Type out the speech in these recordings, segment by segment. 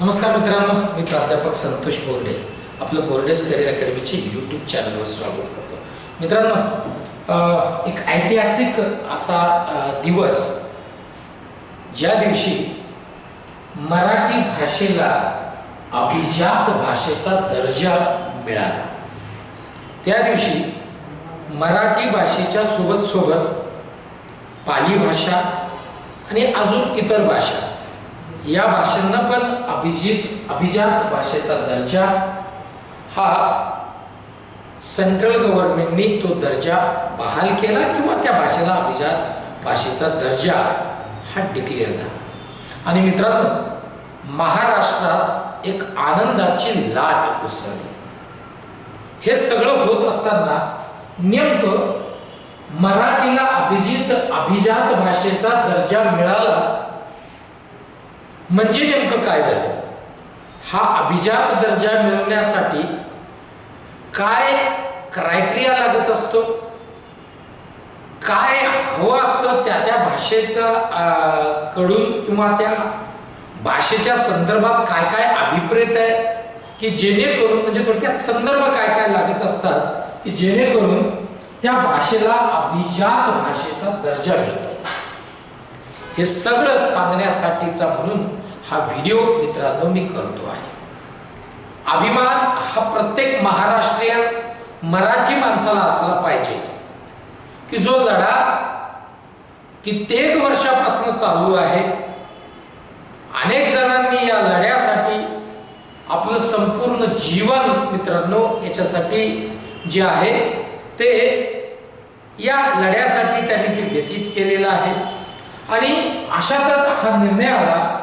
नमस्कार मित्रांनो मी प्राध्यापक संतोष बोर्डे. आपलं बोर्डेस करिअर अकॅडमीचे यूट्यूब चॅनलवर स्वागत करतो. मित्रांनो एक ऐतिहासिक असा दिवस ज्या दिवशी मराठी भाषेला अभिजात भाषेचा दर्जा मिळाला. त्या दिवशी मराठी भाषेच्या सोबत सोबत पाली भाषा आणि अजून इतर भाषा या भाषांना पण अभिजित अभिजात भाषेचा दर्जा हा सेंट्रल गव्हर्नमेंटनी तो दर्जा बहाल केला किंवा त्या भाषेला अभिजात भाषेचा दर्जा हा डिक्लेअर झाला. आणि मित्रांनो महाराष्ट्रात एक आनंदाची लाट उसळली. हे सगळं होत असताना नेमकं मराठीला अभिजित अभिजात भाषेचा दर्जा मिळाला म्हणजे नेमकं काय झालं? हा अभिजात दर्जा मिळवण्यासाठी काय क्रायटेरिया लागत असतो? काय हवं असतं त्या त्या भाषेचा कडून किंवा त्या भाषेच्या संदर्भात काय काय अभिप्रेत आहे? की जेणेकरून म्हणजे थोडक्यात संदर्भ काय काय लागत असतात? की जेणेकरून त्या भाषेला अभिजात भाषेचा दर्जा मिळतो. हे सगळं सांगण्यासाठीचा म्हणून हा व्हिडिओ मित्रांनो मी करतो आहे. अभिमान हा प्रत्येक महाराष्ट्रीयन मराठी माणसाला असला पाहिजे की जो लढा कित्येक वर्षापासून चालू आहे. अनेक जणांनी या लढ्यासाठी आपलं संपूर्ण जीवन मित्रांनो याच्यासाठी जे आहे ते या लढ्यासाठी त्यांनी ते व्यतीत केलेलं आहे. आणि अशातच हा निर्णय आला.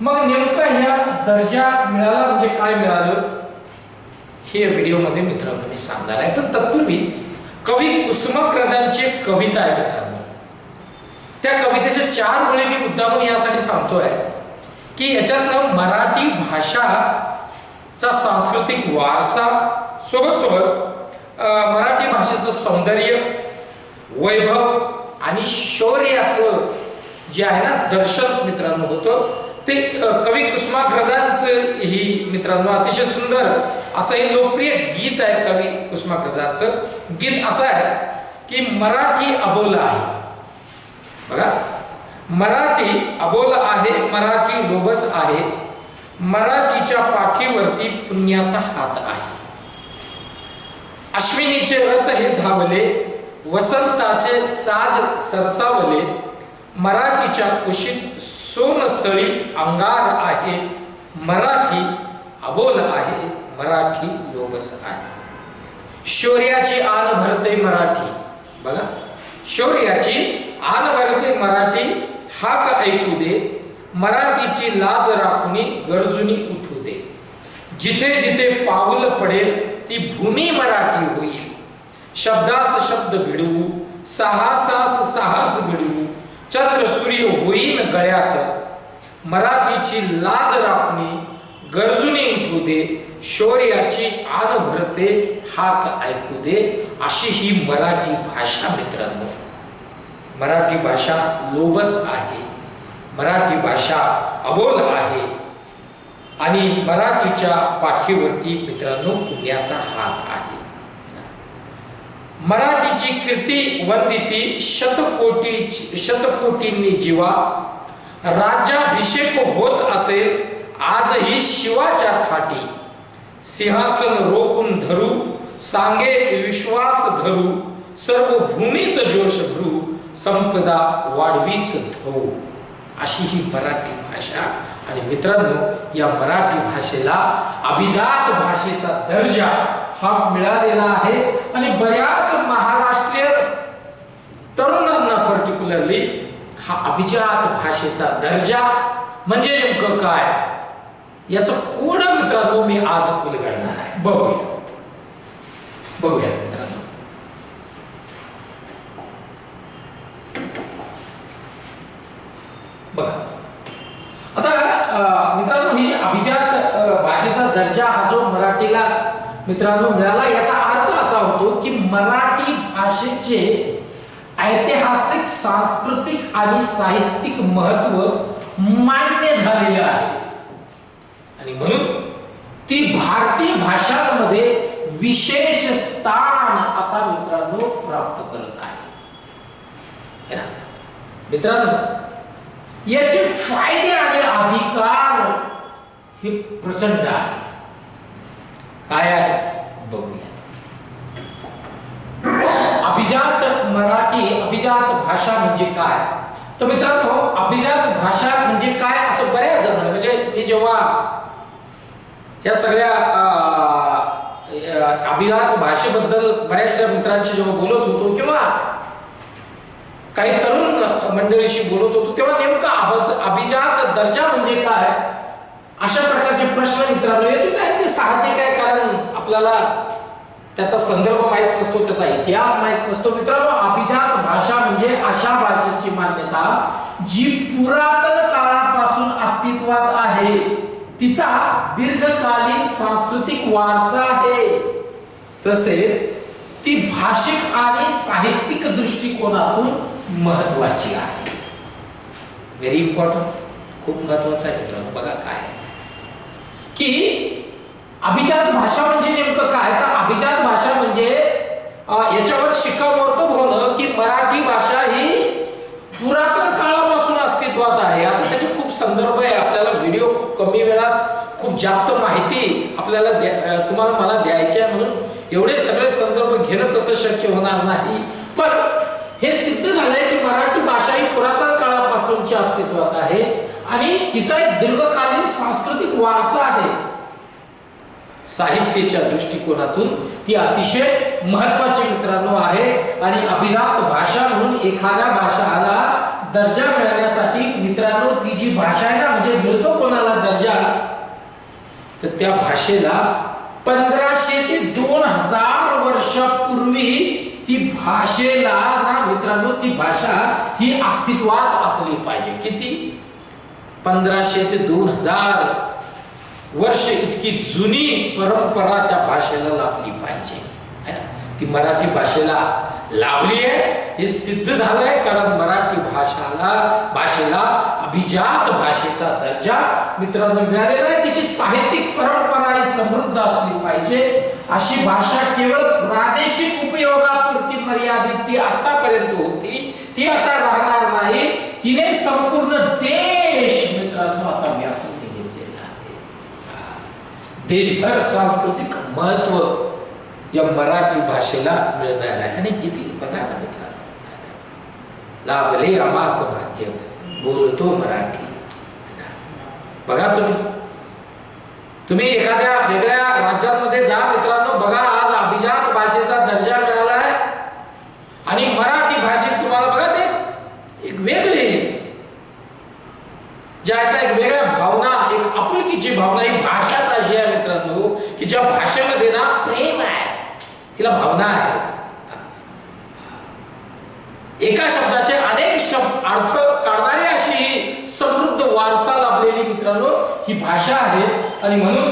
मग नेमकं ह्या दर्जा मिळाला म्हणजे काय मिळालं? हे व्हिडिओमध्ये मित्रांनो मी सांगणार आहे. पण तत्पूर्वी कवी कुसुमाग्रजांची एक कविता आहे मित्रांनो. त्या कवितेचे चार मुळे मी मुद्दामून यासाठी सांगतोय की याच्यातनं मराठी भाषाचा सांस्कृतिक वारसा सोबत सोबत मराठी भाषेचं सौंदर्य वैभव आणि शौर्याचं जे आहे ना दर्शन मित्रांनो होतं ते कवी कुसुमाग्रजांचं ही मित्रांनो अतिशय सुंदर असं हे लोकप्रिय गीत आहे कवी कुसुमाग्रजांचं. गीत असं आहे की मराठी अबोला आहे. बघा मराठी अबोला आहे मराठी लोबस आहे मराठीच्या पाठीवरती पुण्याचा हात आहे. अश्विनीचे रथ हे धावले वसंताचे साज सरसावले मराठीच्या कुशीत सोनसळी अंगार आहे मराठी अबोल आहे मराठी लोबस आहे. शौर्याची आन भरते मराठी. बघा शौर्याची आन भरते मराठी हाक ऐकू दे मराठीची लाज राखुनी गरजुनी उठू दे. जिथे जिथे पाऊल पडेल ती भूमी मराठी होईल. शब्दास शब्द भिडवू साहसास साहस भिडवू चंद्र सूर्य होईन गळ्यात. मराठीची लाज राखणे गरजूने उठू दे शौर्याची आन भरते हाक ऐकू दे अशी ही मराठी भाषा मित्रांनो. मराठी भाषा लोबस आहे. मराठी भाषा अबोल आहे. आणि मराठीच्या पाठीवरती मित्रांनो पुण्याचा हात आहे. मराठीची कीर्ती वंदिती शतकोटी शतकोटींनी जीवा. राज्याभिषेक होत असेल आजही शिवाच्या थाटी. सिंहासन रोखून धरू सांगे विश्वास धरू सर्व भूमीत जोश भरू संपदा वाढवीत धरू. अशी ही मराठी भाषा. आणि मित्रांनो या मराठी भाषेला अभिजात भाषेचा दर्जा हा मिळालेला आहे. आणि बऱ्याच महाराष्ट्रीय तरुणांना पर्टिक्युलरली हा अभिजात भाषेचा दर्जा म्हणजे नेमकं काय? याचं कोण मित्रांनो? मी आज उलगडणार आहे. बघूया. बघूया मित्रांनो. बघा. आता मित्रांनो ही अभिजात भाषेचा दर्जा हा जो मराठीला मित्रांनो मिळाला याचा अर्थ असा होतो की मराठी भाषेचे ऐतिहासिक सांस्कृतिक आणि साहित्यिक महत्त्व मान्य झालेले आहे. आणि म्हणून ती भारतीय भाषांमध्ये विशेष स्थान आता मित्रांनो प्राप्त करत आहे. मित्रांनो याचे फायदे आणि अधिकार हे प्रचंड आहे. काय आहे? बघूया. अभिजात मराठी अभिजात भाषा म्हणजे काय? तर मित्रांनो अभिजात भाषा म्हणजे काय असं बऱ्याच जण म्हणजे मी जेव्हा या सगळ्या अभिजात भाषेबद्दल बऱ्याचशा मित्रांशी जेव्हा बोलत होतो किंवा काही तरुण मंडळीशी बोलत होतो तेव्हा नेमका अभिजात दर्जा म्हणजे काय? अशा प्रकारचे प्रश्न मित्रांनो येतो काय? ते साहजिक आहे कारण आपल्याला त्याचा संदर्भ माहीत नसतो त्याचा इतिहास माहीत नसतो. मित्रांनो अभिजात भाषा म्हणजे अशा भाषेची मान्यता जी पुरातन काळापासून अस्तित्वात आहे. तिचा दीर्घकालीन सांस्कृतिक वारसा आहे. तसेच ती भाषिक आणि साहित्यिक दृष्टिकोनातून महत्वाची आहे. व्हेरी इम्पॉर्टंट खूप महत्वाचं आहे मित्रांनो. बघा काय आहे. की अभिजात भाषा म्हणजे नेमकं काय? तर अभिजात भाषा म्हणजे याच्यावर शिक्कामोर्तब होणं की मराठी भाषा ही पुरातन काळापासून अस्तित्वात आहे. आता त्याचे खूप संदर्भ आहे. आपल्याला व्हिडिओ कमी वेळात खूप जास्त माहिती आपल्याला द्या- तुम्हाला मला द्यायची आहे म्हणून एवढे सगळे संदर्भ घेणं कसं शक्य होणार नाही. पण हे सिद्ध झालंय की मराठी भाषा ही पुरातन काळापासूनच्या अस्तित्वात आहे. आणि तिचा एक दीर्घकालीन सांस्कृतिक वारसा आहे. साहित्याच्या दृष्टिकोनातून ती अतिशय महत्वाची मित्रांनो आहे आणि अभिजात भाषा म्हणून एखाद्या भाषाला दर्जा मिळण्यासाठी मित्रांनो ती जी भाषा आहे ना म्हणजे मिळतो कोणाला दर्जा तर त्या भाषेला पंधराशे ते दोन हजार वर्षापूर्वी ती भाषेला ना मित्रांनो ती भाषा ही अस्तित्वात असली पाहिजे. किती? पंधराशे ते दोन हजार वर्ष इतकी जुनी परंपरा त्या भाषेला लाभली पाहिजे. है ना? ती मराठी भाषेला लाभली आहे हे सिद्ध झालंय कारण मराठी भाषाला भाषेला अभिजात भाषेचा दर्जा मित्रांनो मिळालेला आहे. तिची साहित्यिक परंपरा ही समृद्ध असली पाहिजे. अशी भाषा केवळ प्रादेशिक उपयोगापुरती मर्यादित ती आतापर्यंत होती. ती आता राहणार नाही. तिने संपूर्ण देश मित्रांनो आता व्यापून घेतलेला आहे देशभर सांस्कृतिक महत्त्व या मराठी भाषेला मिळणार आहे. आणि किती? बघायला मिळणार लाभले आमास भाग्य बोलतो मराठी. बघा तुम्ही. तुम्ही एखाद्या वेगळ्या राज्यांमध्ये जा मित्रांनो बघा आज अभिजात भाषेचा दर्जा मिळाला आहे आणि मराठी भाषेत तुम्हाला बघा ते एक वेगळी ज्या आहेत एक वेगळ्या भावना एक आपुलकीची भावना ही भाषाच अशी आहे मित्रांनो की ज्या भाषेमध्ये ना प्रेम आहे. तिला भावना आहेत एका शब्दाचे अनेक शब्द अर्थ काढणारी अशी ही समृद्ध वारसा लाभलेली मित्रांनो ही भाषा आहे. आणि म्हणून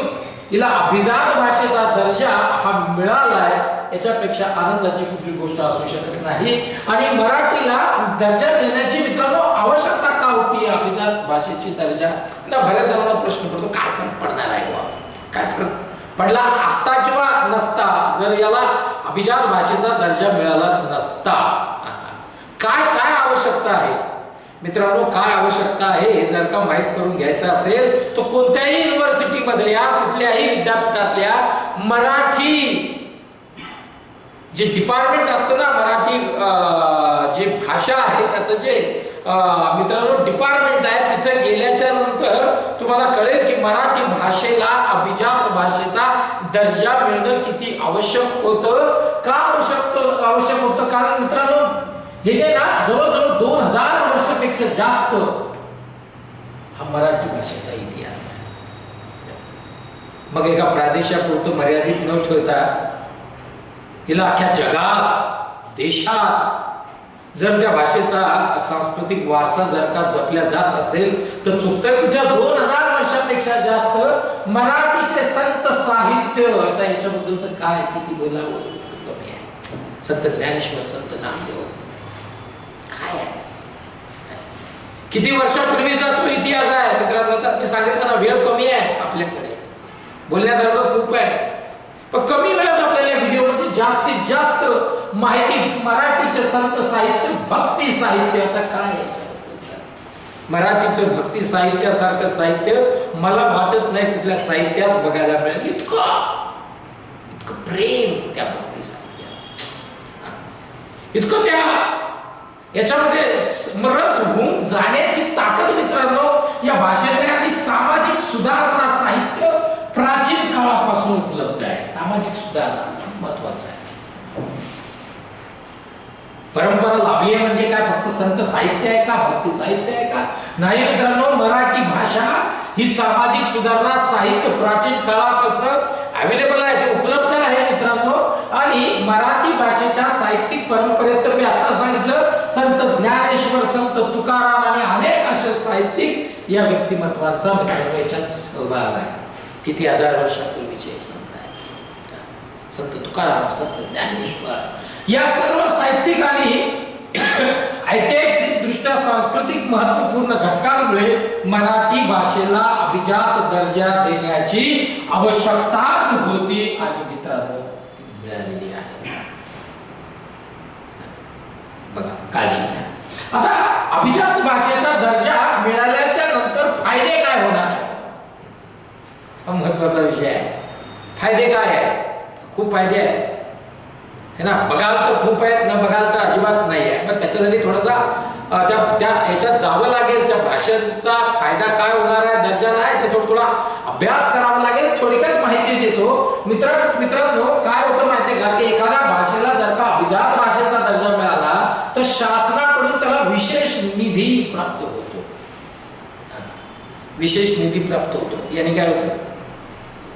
हिला अभिजात भाषेचा दर्जा हा मिळालाय याच्यापेक्षा आनंदाची कुठली गोष्ट असू शकत नाही. आणि मराठीला दर्जा मिळण्याची मित्रांनो आवश्यकता का होती अभिजात भाषेची दर्जा? ना बऱ्याच जणांना प्रश्न पडतो काय फरक पडणार आहे बा काय फरक पडला असता किंवा नसता? जर याला अभिजात भाषेचा दर्जा मिळाला नसता. काय काय आवश्यकता आहे? मित्रांनो काय आवश्यकता आहे हे जर का माहीत करून घ्यायचं असेल तर कोणत्याही युनिव्हर्सिटीमधल्या कुठल्याही विद्यापीठातल्या मराठी जे डिपार्टमेंट असतं ना मराठी जे भाषा आहे त्याचं जे मित्रांनो डिपार्टमेंट आहे तिथे गेल्याच्यानंतर तुम्हाला कळेल की मराठी भाषेला अभिजात भाषेचा दर्जा मिळणं किती आवश्यक होतं का आवश्यक आवश्यक होतं? कारण मित्रांनो हे जे ना जवळजवळ दोन हजार वर्षापेक्षा जास्त हा मराठी भाषेचा इतिहास आहे. मग एका प्रादेशापुरतं मर्यादित न ठेवता हिला अख्ख्या जगात देशात. जर त्या भाषेचा सांस्कृतिक वारसा जर का जपल्या जात असेल तर चुकतंय कुठे दोन हजार वर्षापेक्षा जास्त मराठीचे संत साहित्य आता याच्याबद्दल तर काय किती बोलावं? कमी आहे. संत ज्ञानेश्वर संत नामदेव. काय आहे? किती वर्षापूर्वीचा तो इतिहास आहे मित्रांनो आता मी सांगितलं ना वेळ कमी आहे आपल्याकडे. बोलण्यासारखं खूप आहे. पण कमी वेळ माहिती मराठीचे संत साहित्य भक्ती साहित्य आता काय मराठीचं भक्ती साहित्यासारखं साहित्य मला वाटत नाही कुठल्या साहित्यात बघायला मिळेल. इतकं इतकं प्रेम त्या भक्ती साहित्यात. इतकं त्या याच्यामध्ये रस होऊन जाण्याची ताकद मित्रांनो या भाषेत आणि सामाजिक सुधारणा साहित्य प्राचीन काळापासून उपलब्ध आहे सामाजिक सुधारणा महत्वाचं आहे परंपरा लाभली आहे म्हणजे काय फक्त संत साहित्य आहे का भक्ती साहित्य आहे का? नाही मित्रांनो मराठी भाषा ही सामाजिक सुधारणा साहित्य प्राचीन काळापासून अवेलेबल आहे ते उपलब्ध आहे मित्रांनो. आणि मराठी भाषेच्या साहित्यिक परंपरेत तर मी आता सांगितलं संत ज्ञानेश्वर संत तुकाराम आणि अनेक असे साहित्यिक या व्यक्तिमत्वाचा मित्रांनो याच्यात सहभाग आहे. किती हजार वर्षापूर्वीचे संत आहे संत तुकाराम संत ज्ञानेश्वर या सर्व साहित्यिकांनी ऐतिहासिक दृष्ट्या सांस्कृतिक महत्त्वपूर्ण घटकांमुळे मराठी भाषेला अभिजात दर्जा देण्याची आवश्यकताच होती आणि मित्रांनो मिळालेली आहे. बघा काळजी घ्या. आता अभिजात भाषेचा दर्जा मिळाल्याच्या नंतर फायदे काय होणार? हा महत्त्वाचा विषय आहे. फायदे काय आहे खूप फायदे आहेत. है ना? बघाल तर खूप आहेत न बघाल तर अजिबात नाही आहे. पण त्याच्यासाठी थोडासा त्या त्या ह्याच्यात जावं लागेल त्या भाषेचा फायदा काय होणार आहे दर्जा नाही त्याच्यावर थोडा अभ्यास करावा लागेल थोडक्यात माहिती देतो मित्र मित्रांनो काय होतं माहितीये का? की एखाद्या भाषेला जर का अभिजात भाषेचा दर्जा मिळाला तर शासनाकडून त्याला विशेष निधी प्राप्त होतो. विशेष निधी प्राप्त होतो. याने काय होतं?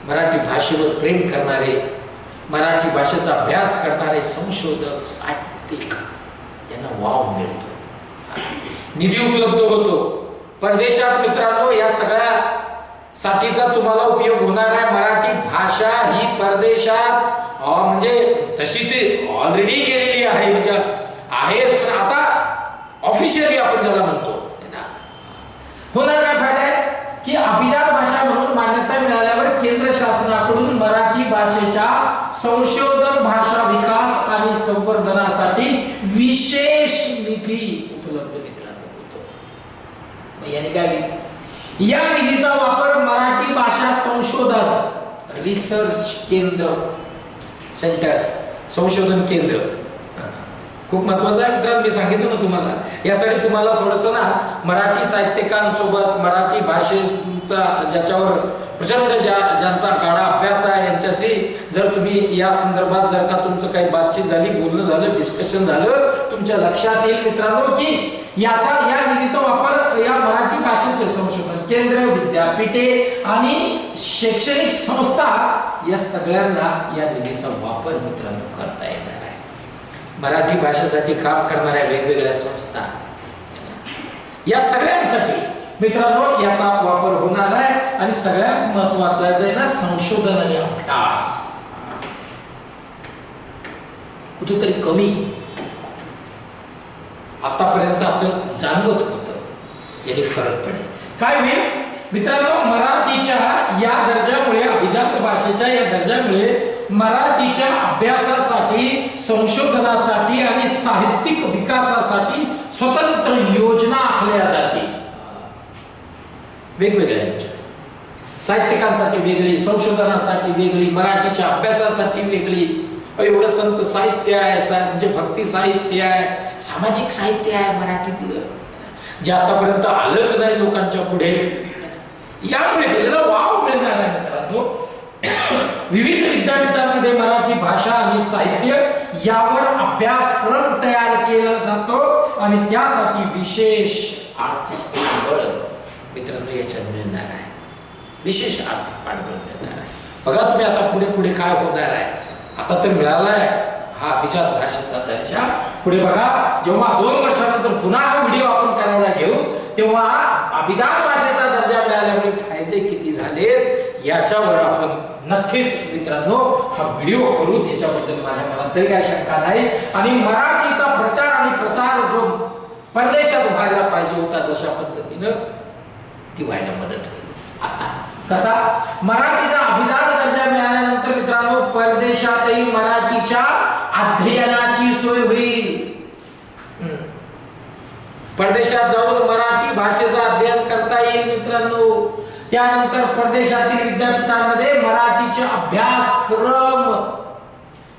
मराठी भाषेवर प्रेम करणारे मराठी भाषेचा अभ्यास करणारे संशोधक साहित्यिक यांना वाव मिळतो. निधी उपलब्ध होतो. परदेशात मित्रांनो या सगळ्या साथीचा तुम्हाला उपयोग होणार आहे. मराठी भाषा ही परदेशात म्हणजे तशी ती ऑलरेडी गेलेली आहे म्हणजे आहेच. पण आता ऑफिशियली आपण ज्याला म्हणतो होणार काय फायदा आहे? की अभिजात भाषा म्हणून मान्यता मिळाल्यावर केंद्र शासनाकडून मराठी भाषेच्या संशोधन भाषा विकास आणि संवर्धनासाठी विशेष निधी उपलब्ध मित्रांनो होतो. याने काय या निधीचा वापर मराठी भाषा संशोधन रिसर्च केंद्र सेंटर्स संशोधन केंद्र. खूप महत्वाचं आहे मित्रांनो मी सांगितलं ना तुम्हाला. यासाठी तुम्हाला थोडंसं ना मराठी साहित्यिकांसोबत मराठी भाषेचा ज्याच्यावर प्रचंड ज्या ज्यांचा गाडा अभ्यास आहे यांच्याशी जर तुम्ही या संदर्भात जर का तुमचं काही बातचीत झाली बोलणं झालं डिस्कशन झालं तुमच्या लक्षात येईल मित्रांनो की याचा या निधीचा वापर या मराठी भाषेचे संशोधन केंद्र विद्यापीठे आणि शैक्षणिक संस्था या सगळ्यांना या निधीचा वापर मित्रांनो करता येणार. आहे मराठी भाषेसाठी काम करणाऱ्या वेगवेगळ्या संस्था. या सगळ्यांसाठी मित्रांनो याचा वापर होणार आहे आणि सगळ्यात महत्वाचं आहे ना संशोधन आणि अभ्यास कुठेतरी कमी. आतापर्यंत असं जाणवत होत. याने फरक पडेल. काय होईल? मित्रांनो मराठीच्या या दर्जामुळे अभिजात भाषेच्या या दर्जामुळे मराठीच्या अभ्यासासाठी संशोधनासाठी आणि साहित्यिक विकासासाठी स्वतंत्र योजना आखल्या जाते वेगवेगळ्या योजना साहित्यिकांसाठी वेगळी संशोधनासाठी वेगळी मराठीच्या अभ्यासासाठी वेगळी. एवढं संत साहित्य आहे म्हणजे भक्ती साहित्य आहे सामाजिक साहित्य आहे मराठीतलं जे आतापर्यंत आलंच नाही लोकांच्या पुढे. यामुळे त्याला वाव मिळणार आहे मित्रांनो. विविध विद्यापीठांमध्ये मराठी भाषा आणि साहित्य यावर अभ्यासक्रम तयार केला जातो आणि त्यासाठी विशेष आर्थिक पाठबळ मित्रांनो याच्यात मिळणार आहे. विशेष आर्थिक पाठबळ मिळणार आहे. बघा तुम्ही आता पुढे पुढे काय होणार आहे. आता तर मिळालाय हा अभिजात भाषेचा दर्जा. पुढे बघा जेव्हा दोन वर्षानंतर पुन्हा हा व्हिडिओ आपण करायला घेऊ तेव्हा अभिजात भाषेचा दर्जा मिळाल्यामुळे फायदे किती झालेत? याच्यावर आपण नक्कीच मित्रांनो हा व्हिडिओ करू याच्याबद्दल माझ्या मनात तरी काही शंका नाही. आणि मराठीचा प्रचार आणि प्रसार जो परदेशात व्हायला पाहिजे होता जशा पद्धतीनं ती व्हायला मदत होईल. आता कसा? मराठीचा अभिजात दर्जा मिळाल्यानंतर मित्रांनो परदेशातही मराठीच्या अध्ययनाची सोय होईल. हम्म. परदेशात जाऊन मराठी भाषेचं अध्ययन करता येईल मित्रांनो. त्यानंतर परदेशातील विद्यापीठांमध्ये मराठीचे अभ्यासक्रम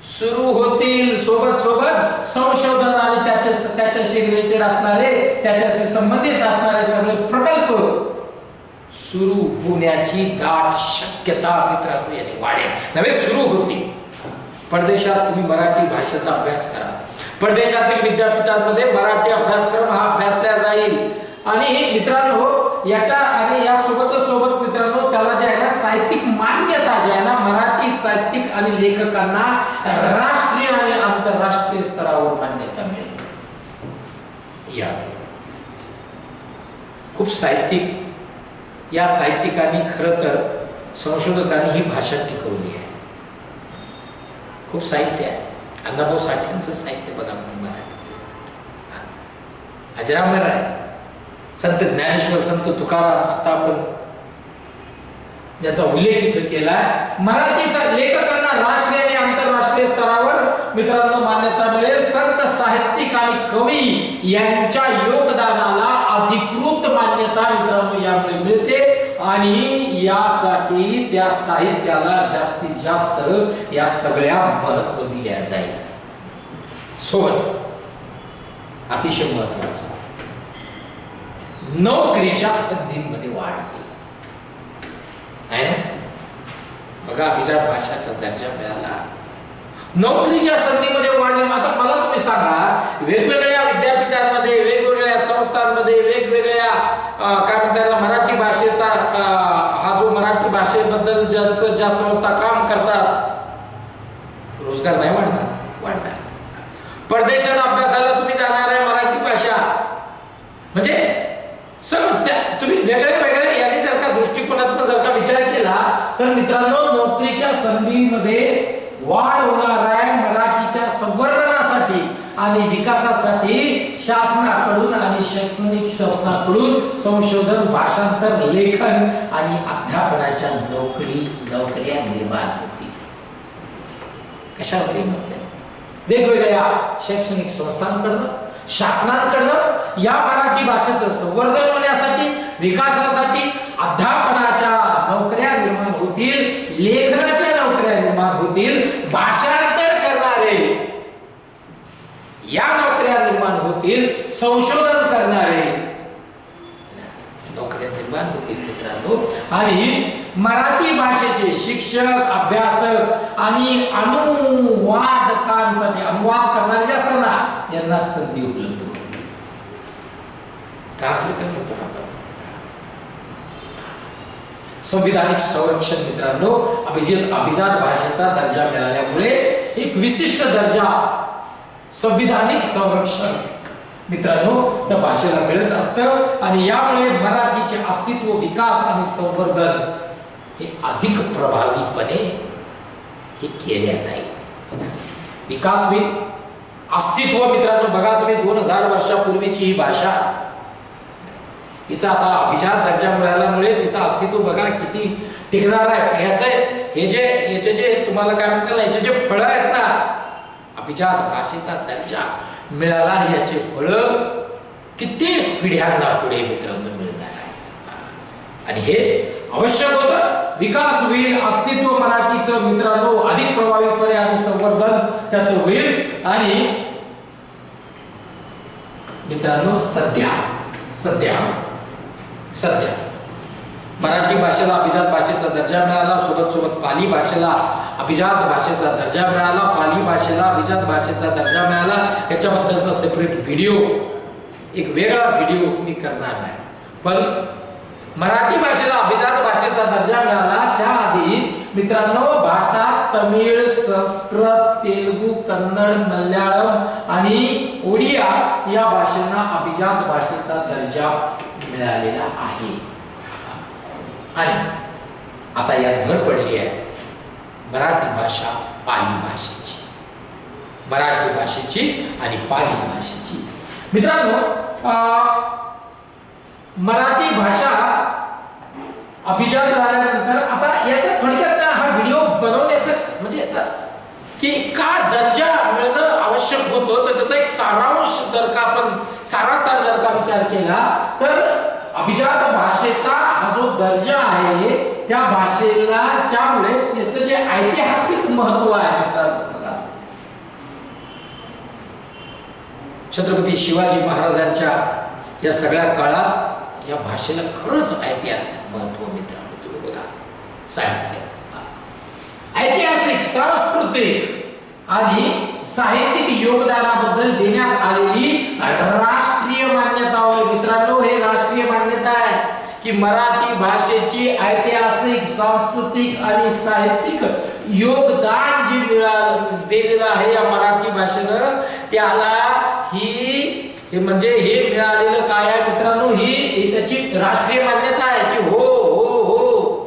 सुरू होतील. सोबत सोबत संशोधन आणि त्याच्या त्याच्याशी रिलेटेड असणारे त्याच्याशी संबंधित असणारे सगळे प्रकल्प सुरू होण्याची दाट शक्यता मित्रांनो याने वाढेल. नव्हे सुरू होती परदेशात तुम्ही मराठी भाषेचा अभ्यास करा. परदेशातील विद्यापीठांमध्ये मराठी अभ्यासक्रम हा अभ्यासला जाईल. आणि मित्रांनो याच्या आणि या सोबत सोबत मित्रांनो त्याला जे आहे ना साहित्यिक मान्यता जे आहे ना मराठी साहित्यिक आणि लेखकांना राष्ट्रीय आणि आंतरराष्ट्रीय स्तरावर मान्यता मिळेल. या. खूप साहित्यिक या साहित्यिकांनी खरं तर संशोधकांनी ही भाषा टिकवली आहे. खूप साहित्य आहे. अण्णाभाऊ साठेंचं साहित्य बघा तुम्ही मराठीत. अजरामर आहे. संत ज्ञानेश्वर संत तुकाराम आता आपण ज्याचा उल्लेख इथे केलाय. मराठी लेखकांना राष्ट्रीय आणि आंतरराष्ट्रीय स्तरावर मित्रांनो मान्यता मिळेल. संत साहित्यिक आणि कवी यांच्या योगदानाला अधिकृत मान्यता मित्रांनो यामुळे मिळते. आणि यासाठी त्या साहित्याला जास्तीत जास्त या सगळ्या महत्त्व दिल्या जाईल. सोबत अतिशय महत्वाचं. नोकरीच्या संधींमध्ये वाढ होईल. आहे ना? बघा अभिजात भाषाचा दर्जा मिळाला. नोकरीच्या संधीमध्ये वाढ आता मला तुम्ही सांगा वेगवेगळ्या विद्यापीठांमध्ये वेगवेगळ्या संस्थांमध्ये वेगवेगळ्या काय म्हणतात त्याला मराठी भाषेचा हा जो मराठी भाषेबद्दल ज्यांचं ज्या संस्था काम करतात रोजगार नाही वाढणार. वाढणार. परदेशात अभ्यासाला तुम्ही जाणार आहे मराठी भाषा म्हणजे सगळं तुम्ही वेगळे वेगळे यांनी जर का दृष्टिकोनातून जर का विचार केला तर मित्रांनो नोकरीच्या संधीमध्ये वाढ होणार आहे मराठीच्या संवर्धनासाठी आणि विकासासाठी शासनाकडून आणि शैक्षणिक संस्थांकडून संशोधन भाषांतर लेखन आणि अध्यापनाच्या नोकरी नोकऱ्या निर्माण होतील. कशावरती नोकऱ्या? वेगवेगळ्या शैक्षणिक संस्थांकडनं शासनाकडनं या मराठी भाषेचं संवर्धन होण्यासाठी विकासासाठी अध्यापनाच्या नोकऱ्या निर्माण होतील लेखनाच्या नोकऱ्या निर्माण होतील भाषांतर करणारे. या नोकऱ्या निर्माण होतील संशोधन करणारे. नोकऱ्या निर्माण होतील मित्रांनो. आणि मराठी भाषेचे शिक्षक अभ्यासक आणि अनुवादकांसाठी अनुवाद करणारे जे असतात ना यांना संधी उपलब्ध ट्रान्सलेटर म्हणतो आपण संविधानिक संरक्षण मित्रांनो अभिजित अभिजात भाषेचा दर्जा मिळाल्यामुळे एक विशिष्ट दर्जा संविधानिक संरक्षण मित्रांनो त्या भाषेला मिळत असतं. आणि यामुळे मराठीचे अस्तित्व विकास आणि संवर्धन हे अधिक प्रभावीपणे हे केले जाईल. विकास होईल. अस्तित्व मित्रांनो बघा तुम्ही दोन हजार वर्षापूर्वीची ही भाषा. हिचा आता अभिजात दर्जा मिळाल्यामुळे तिचं अस्तित्व बघा किती टिकणार आहे. ह्याचं हे जे याचे जे तुम्हाला काय म्हणतात ना याचे जे फळं आहेत ना अभिजात भाषेचा दर्जा मिळाला याचे फळं कित्येक पिढ्यांना पुढे मित्रांनो मिळणार आहे. आणि हे आवश्यक होतं. विकास होईल अस्तित्व मराठीचं मित्रांनो अधिक प्रभावीपणे आणि संवर्धन त्याचं होईल. आणि मित्रांनो सध्या सध्या सध्या मराठी भाषेला अभिजात भाषेचा दर्जा मिळाला सोबत सोबत पाली भाषेला अभिजात भाषेचा दर्जा मिळाला पाली भाषेला अभिजात भाषेचा दर्जा मिळाला. याच्याबद्दलचा सेपरेट व्हिडिओ एक वेगळा व्हिडिओ मी करणार नाही. पण मराठी भाषेला अभिजात भाषेचा दर्जा मिळाला. आधी मित्रांनो भारतात तमिळ संस्कृत तेलुगू कन्नड मल्याळम आणि ओडिया या भाषांना अभिजात भाषेचा दर्जा मिळालेला आहे. आणि आता यात भर पडली आहे मराठी भाषा पाली भाषेची. मराठी भाषेची आणि पाली भाषेची. मित्रांनो मराठी भाषा अभिजात झाल्यानंतर आता याचा थोडक्यात ना हा व्हिडिओ बनवण्याचं म्हणजे याचा की का दर्जा मिळणं आवश्यक होतं? तर त्याचा एक सारांश जर का आपण सारासार जर का विचार केला तर अभिजात भाषेचा हा जो दर्जा आहे त्या भाषेला ज्यामुळे त्याचं जे ऐतिहासिक महत्त्व आहे छत्रपती शिवाजी महाराजांच्या या सगळ्या काळात या भाषेला खरंच ऐतिहासिक महत्त्व मित्रांनो. तुम्ही बघा. साहित्य. ऐतिहासिक सांस्कृतिक आणि साहित्यिक योगदानाबद्दल देण्यात आलेली राष्ट्रीय मान्यता होय मित्रांनो हे राष्ट्रीय मान्यता आहे की मराठी भाषेची ऐतिहासिक सांस्कृतिक आणि साहित्यिक योगदान जे मिळालं दिलेलं आहे या मराठी भाषेनं त्याला ही म्हणजे हे मिळालेलं काय आहे मित्रांनो? ही त्यांची राष्ट्रीय मान्यता आहे की हो हो हो.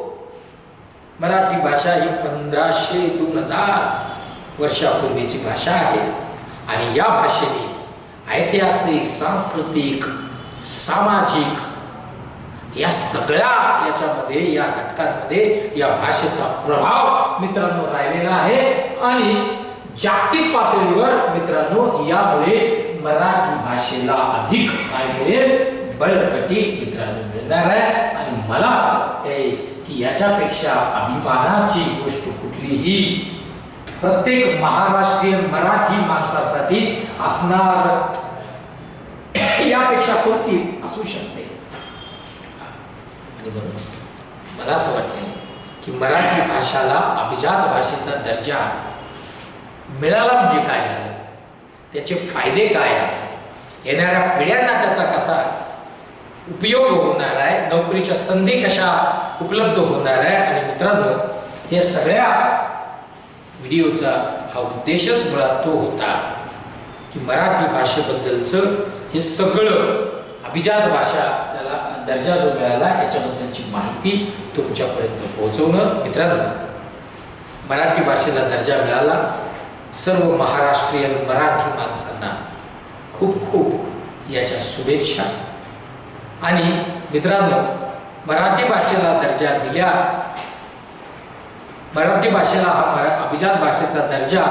मराठी भाषा ही पंधराशे दोन हजार वर्षापूर्वीची भाषा आहे. आणि या भाषेने ऐतिहासिक सांस्कृतिक सामाजिक या सगळ्या याच्यामध्ये या घटकांमध्ये या भाषेचा प्रभाव मित्रांनो राहिलेला आहे. आणि जागतिक पातळीवर मित्रांनो यामुळे मराठी भाषेला अधिक काय मिळेल. बळकटी मित्रांनो मिळणार आहे. आणि मला असं वाटतंय की याच्यापेक्षा अभिमानाची गोष्ट कुठलीही प्रत्येक महाराष्ट्रीयन मराठी माणसासाठी असणार यापेक्षा कोणती असू शकते. आणि म्हणून मला असं वाटतं की मराठी भाषाला अभिजात भाषेचा दर्जा मिळाला म्हणजे काय झालं? त्याचे फायदे काय आहे येणाऱ्या पिढ्यांना त्याचा कसा उपयोग होणार आहे. नोकरीच्या संधी कशा उपलब्ध होणार आहे? आणि मित्रांनो हे सगळ्या व्हिडिओचा हा उद्देशच मुळात तो होता की मराठी भाषेबद्दलचं हे सगळं अभिजात भाषा त्याला दर्जा जो मिळाला याच्याबद्दलची माहिती तुमच्यापर्यंत पोहोचवणं. मित्रांनो मराठी भाषेला दर्जा मिळाला. सर्व महाराष्ट्रीयन मराठी माणसांना खूप खूप याच्या शुभेच्छा. आणि मित्रांनो मराठी भाषेला दर्जा दिल्या. मराठी भाषेला हा मरा अभिजात भाषेचा दर्जा.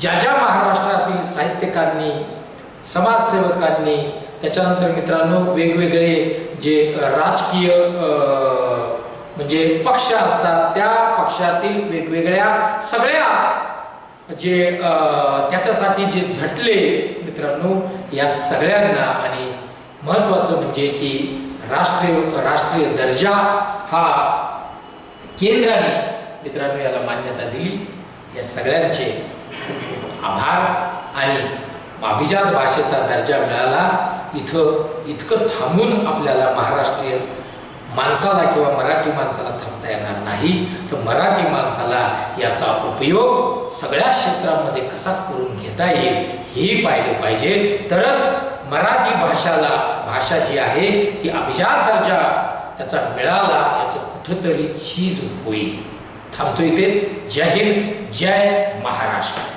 ज्या ज्या महाराष्ट्रातील साहित्यकांनी समाजसेवकांनी त्याच्यानंतर मित्रांनो वेगवेगळे जे राजकीय म्हणजे पक्ष असतात त्या पक्षातील वेगवेगळ्या सगळ्या जे त्याच्यासाठी जे झटले मित्रांनो या सगळ्यांना आणि महत्त्वाचं म्हणजे की राष्ट्रीय राष्ट्रीय दर्जा हा केंद्राने मित्रांनो याला मान्यता दिली. या सगळ्यांचे खूप आभार आणि अभिजात भाषेचा दर्जा मिळाला. इथं इतकं थांबून आपल्याला महाराष्ट्रीयन माणसाला किंवा मराठी माणसाला थांबता येणार नाही. तर मराठी माणसाला याचा उपयोग सगळ्या क्षेत्रामध्ये कसा करून घेता येईल हेही पाहिले पाहिजे. तरच मराठी भाषाला भाषा जी आहे ती अभिजात दर्जा त्याचा मिळाला याचं कुठंतरी चीज होईल. थांबतो इथे. जय हिंद जय महाराष्ट्र.